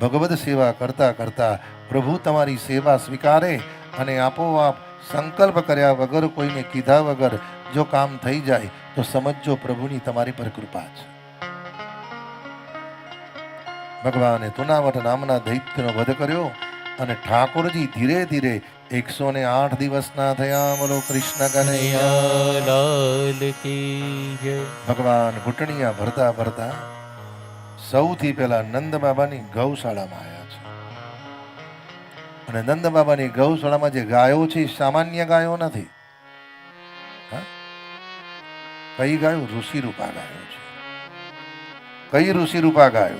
ભગવદ સેવા કરતાં કરતાં પ્રભુ તમારી સેવા સ્વીકારે અને આપોઆપ સંકલ્પ કર્યા વગર કોઈને કીધા વગર જો કામ થઈ જાય તો સમજો પ્રભુની તમારી પર કૃપા છે. ભગવાને તુનાવટ નામના દૈત્યનો વધ કર્યો અને ઠાકોરજી ધીરે ધીરે એકસો ને આઠ દિવસના થયા બોલો કૃષ્ણ કનૈયા. ભગવાન ઘૂંટણિયા ભરતા ભરતા સૌથી પહેલા નંદ બાબાની ગૌશાળામાં આવ્યા છે. અને નંદ બાબાની ગૌશાળામાં જે ગાયો છે સામાન્ય ગાયો નથી. કઈ ગાયો? ઋષિરૂપા ગાયો છે. કઈ ઋષિરૂપા ગાયો?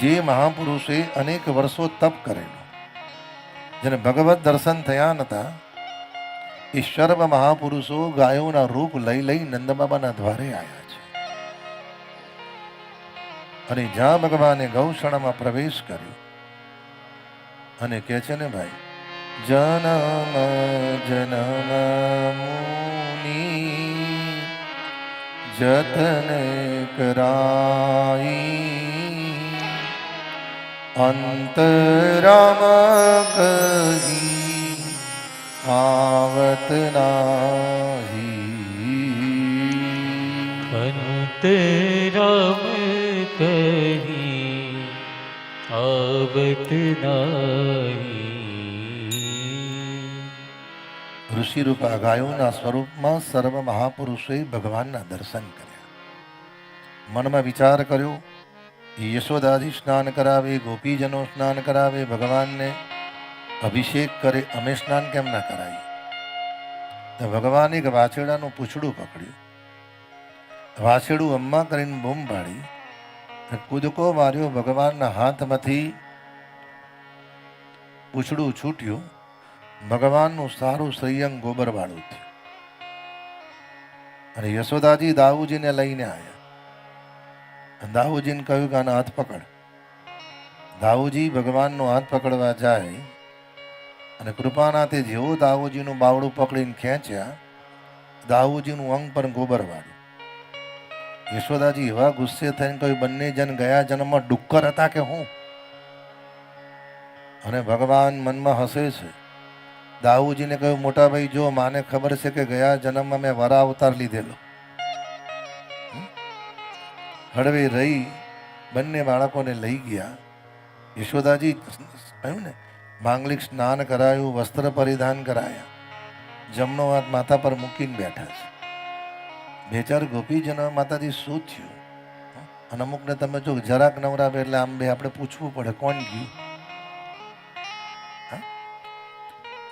જે મહાપુરુષે અનેક વર્ષો તપ કરેલો. જેને ભગવત દર્શન થયા નતા, એ સર્વ મહાપુરુષો ગાયોના રૂપ લઈ લઈ નંદબાબાના દ્વારે આવ્યા છે. અને જ્યાં ભગવાને ગૌશાળામાં પ્રવેશ કર્યો અને કહે છે ને ભાઈ, જનમ જનમ મુનિ, જતન કરાઈ, અંતરામ કહી આવત નાહી. અંતરામ કહી આવત ઋષિરૂપા ગાયોના સ્વરૂપમાં સર્વ મહાપુરુષોએ ભગવાનના દર્શન કર્યા મનમાં વિચાર કર્યો યશોદાજી સ્નાન કરાવે ગોપીજનો સ્નાન કરાવે ભગવાનને અભિષેક કરે અમે સ્નાન કેમ ના કરાવીએ તો ભગવાન એક વાછેડાનું પૂછડું પકડ્યું વાછેડું અમ્મા કરીને બૂમ પાડી કૂદકો માર્યો, ભગવાનના હાથમાંથી પૂછડું છૂટ્યું. ભગવાનનું સારું સંયમ ગોબરવાળું થયું. અને યશોદાજી દાઉજીને લઈને આવ્યા દાઉજીને કહ્યું કે આનો હાથ પકડ. દાઉજી ભગવાનનો હાથ પકડવા જાય અને કૃપાનાથે જેવો દાઉજીનું બાવડું પકડીને ખેંચ્યા દાઉજીનું અંગ પણ ગોબર વાળ્યું યશોદાજી એવા ગુસ્સે થઈને કહ્યું, બંને જન ગયા જન્મમાં ડુક્કર હતા કે હું? અને ભગવાન મનમાં હસે છે. દાઉજીને કહ્યું મોટા ભાઈ જો માને ખબર છે કે ગયા જન્મમાં મેં વરા અવતાર લીધેલો. હળવે રહી બંને બાળકોને લઈ ગયા. યશોદાજી કહ્યું ને, માંગલિક સ્નાન કરાયું, વસ્ત્ર પરિધાન કરાયા. જમણો હાથ માથા પર મૂકીને બેઠા છે. બે ચાર ગોપીજનો માતાજી શું થયું? અને અમુકને તમે જો જરાક નવરાવે એટલે આમ બે આપણે પૂછવું પડે કોણ ગયું?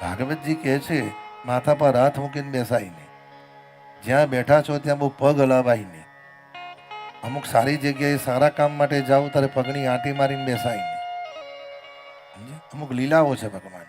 ભાગવતજી કહે છે, માથા પર હાથ મૂકીને બેસાય નહીં જ્યાં બેઠા છો ત્યાં બહુ પગ હલાવાઈને. અમુક સારી જગ્યાએ સારા કામ માટે જાઓ ત્યારે પગની આંટી મારીને બેસાય નહીં અમુક લીલાઓ છે ભગવાન.